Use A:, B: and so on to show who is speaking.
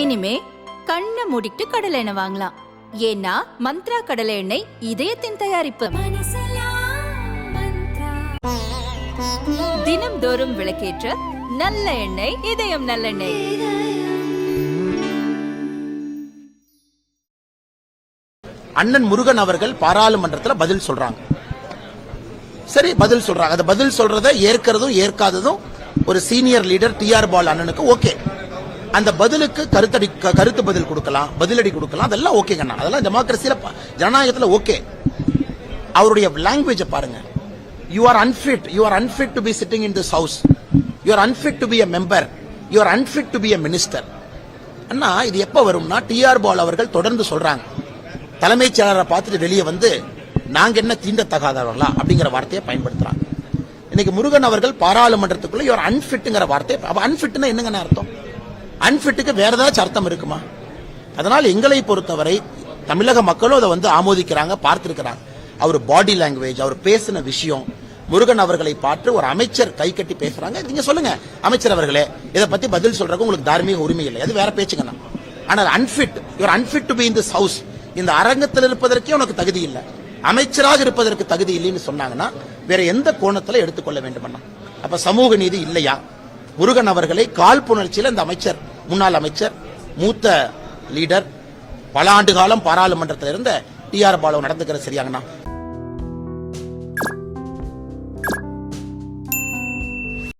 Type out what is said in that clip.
A: இனிமே கண்ணை மூடிட்டு கடலை எண்ணெய் வாங்கலாம். ஏன்னா மந்த்ரா கடலை எண்ணெய் இதயத்தின் தயாரிப்பு. தினம்தோறும் விளக்கேற்ற நல்ல எண்ணெய் இதயம் நல்லெண்ணெய்
B: அண்ணன் முருகன் அவர்கள் பாராளுமன்றத்தில் பதில் சொல்றாங்க. சரி பதில் சொல்றாங்க. அந்த பதில் சொல்றதை ஏற்கிறதும் ஏற்காததும் ஒரு சீனியர் லீடர் டிஆர் பால் அண்ணனுக்கு ஓகே. அந்த பதிலுக்கு கருத்தடி க- கருத்து பதில் கொடுக்கலாம் பதிலடி கொடுக்கலாம். அதெல்லாம் ஓகேங்கண்ணா அதெல்லாம் டெமோக்ரஸியில் ஜனநாயகத்தில் ஓகே அவருடைய லாங்குவேஜை பாருங்க. You are unfit you are unfit to be sitting in this house you are unfit to be a member you are unfit to be a minister அண்ணா இது எப்போ வரும்னா டிஆர் பால் அவர்கள் தொடர்ந்து சொல்றாங்க. தலைமைச் செயலரை பார்த்துட்டு வெளியே வந்து நாங்க என்ன தீண்டத்தகாதவர்களா? அப்படிங்கிற வார்த்தையை பயன்படுத்துறாங்க. இன்னைக்கு முருகன் அவர்கள் பாராளுமன்றத்துக்குள்ள யுவர் அன்ஃபிட்டுங்கிற வார்த்தை அப்ப அன்ஃபிட்னா என்னங்கன்னு அர்த்தம்? அன்ஃபிட்டுக்கு வேற ஏதாச்சும் அர்த்தம் இருக்குமா? அதனால் எங்களை பொறுத்தவரை தமிழக மக்களும் அதை வந்து ஆமோதிக்கிறாங்க பார்த்திருக்கிறாங்க. அவர் பாடி லாங்குவேஜ் அவர் பேசின விஷயம் முருகன் அவர்களை பார்த்து ஒரு அமைச்சர் கை கட்டி பேசுறாங்க. நீங்க சொல்லுங்க அமைச்சர் அவர்களே இதை பத்தி பதில் சொல்றதுக்கு உங்களுக்கு தார்மீக உரிமை இல்லை. அது வேற பேச்சுங்கண்ணா ஆனால் அன்பிட் இவர் unfit to be in this house இந்த அரங்கத்தில் இருப்பதற்கே உனக்கு தகுதி இல்லை. அமைச்சராக இருப்பதற்கு தகுதி இல்லைன்னு சொன்னாங்கன்னா வேற எந்த கோணத்துல எடுத்துக்கொள்ள வேண்டுமண்ணா? அப்ப சமூக நீதி இல்லையா? முருகன் அவர்களை காழ்ப்புணர்ச்சியில் இந்த அமைச்சர் முன்னாள் அமைச்சர் மூத்த லீடர் பல ஆண்டு காலம் பாராளுமன்றத்தில் இருந்த டி ஆர் பாலு நடந்துக்கிறது சரியாங்கண்ணா?